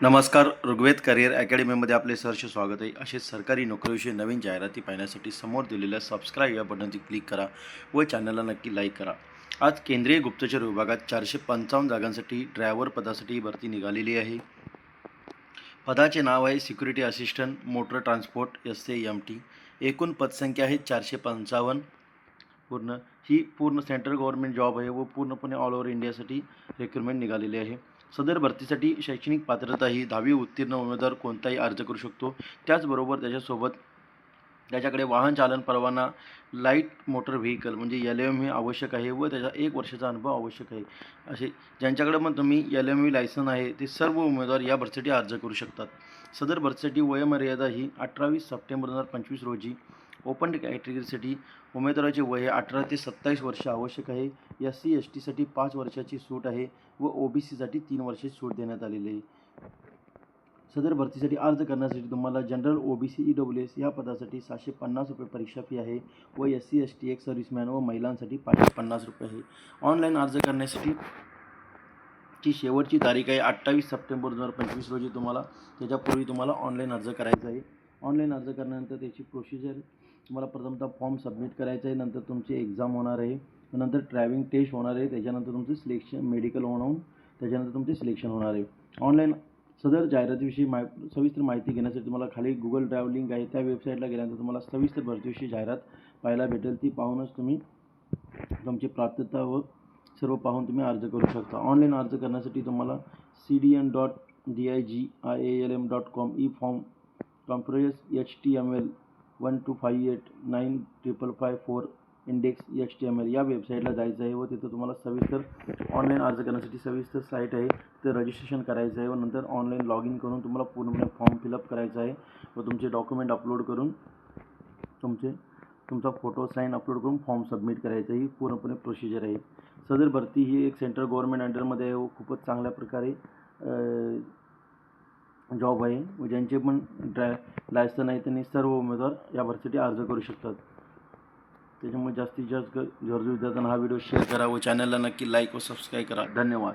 नमस्कार ऋग्वेद करिअर अकॅडमीमध्ये आपले सहर्ष स्वागत आहे. असेच सरकारी नोकरीविषयी नवीन जाहिराती पाहण्यासाठी समोर दिलेल्या सबस्क्राईब या बटनची क्लिक करा व चॅनलला नक्की लाईक करा. आज केंद्रीय गुप्तचर विभागात चारशे पंचावन्न जागांसाठी ड्रायव्हर पदासाठी भरती निघालेली आहे. पदाचे नाव आहे security assistant motor transport S A M T एकूण पदसंख्या आहे चारशे पंचावन्न. पूर्ण ही पूर्ण सेंट्रल गव्हर्नमेंट जॉब आहे व पूर्णपणे ऑल ओव्हर इंडियासाठी रिक्रुटमेंट निघालेली आहे. सदर भरतीसाठी शैक्षणिक पात्रता ही दहावी उत्तीर्ण उमेदवार कोणताही अर्ज करू शकतो. त्याचबरोबर त्याच्यासोबत त्याच्याकडे वाहन चालन परवाना लाइट मोटर व्हेकल म्हणजे एल एम हे आवश्यक आहे व त्याचा एक वर्षाचा अनुभव आवश्यक आहे. असे ज्यांच्याकडे मग तुम्ही एल एम व्ही लायसन आहे ते सर्व उमेदवार या भरतीसाठी अर्ज करू शकतात. सदर भरतीसाठी वयोमर्यादा ही अठरावीस सप्टेंबर दोन हजार पंचवीस रोजी ओपन कॅटेगरीसाठी उमेदवाराचे वय अठरा ते सत्तावीस वर्ष आवश्यक आहे. एस सी एस टीसाठी पाच वर्षाची सूट आहे व ओ बी सीसाठी तीन वर्षाची सूट देण्यात आलेली आहे. सदर भरतीसाठी अर्ज करण्यासाठी तुम्हाला general O B C E W S या पदासाठी सहाशे पन्नास रुपये परीक्षा फी आहे व एस सी एस टी एक सर्व्हिसमॅन व महिलांसाठी पाचशे पन्नास रुपये आहे. ऑनलाईन अर्ज करण्यासाठी ची शेवटची तारीख आहे अठ्ठावीस सप्टेंबर दोन हजार पंचवीस रोजी तुम्हाला त्याच्यापूर्वी तुम्हाला ऑनलाईन अर्ज करायचा आहे. ऑनलाईन अर्ज करण्यानंतर त्याची प्रोसिजर तुम्हाला प्रथमतः फॉर्म सबमिट करायचा आहे नंतर तुमची एक्झाम होणार आहे नंतर ड्रायव्हिंग टेस्ट होणार आहे त्याच्यानंतर तुमचं सिलेक्शन मेडिकल होऊन त्याच्यानंतर तुमचे सिलेक्शन होणार आहे. ऑनलाईन सदर जाहिरातीविषयी माहि सविस्तर माहिती घेण्यासाठी तुम्हाला खाली गुगल ड्रायव्ह लिंक आहे त्या वेबसाईटला गेल्यानंतर तुम्हाला सविस्तर भरतीविषयी जाहिरात पाहायला भेटेल. ती पाहूनच तुम्ही तुमची प्राप्तता व सर्व पाहून तुम्ही अर्ज करू शकता. ऑनलाईन अर्ज करण्यासाठी तुम्हाला C D N dot D I G I A L M dot com e form computers H T M L one two five eight nine triple five four index H T M L या वेबसाईटला जायचं आहे व तिथं तुम्हाला सविस्तर online अर्ज करण्यासाठी सविस्तर साईट आहे. ते रजिस्ट्रेशन करायचं आहे व नंतर ऑनलाईन लॉग इन करून तुम्हाला पूर्णपणे फॉर्म फिलअप करायचा आहे व तुमचे डॉक्युमेंट अपलोड करून तुमचे तुमचा फोटो साईन अपलोड करून फॉर्म सबमिट करायचा ही पूर्णपणे प्रोसिजर आहे. सदर भरती ही एक सेंट्रल गव्हर्नमेंट अंडरमध्ये आहे व खूपच चांगल्या प्रकारे जॉब आहे व ज्यांचे पण ड्राय लायसन आहे त्यांनी सर्व उमेदवार या भरतीसाठी अर्ज करू शकतात. त्याच्यामुळे जास्तीत जास्त गरजू विद्यार्थ्यांना हा व्हिडिओ शेअर करा व चॅनलला नक्की लाईक व सबस्क्राईब करा. धन्यवाद.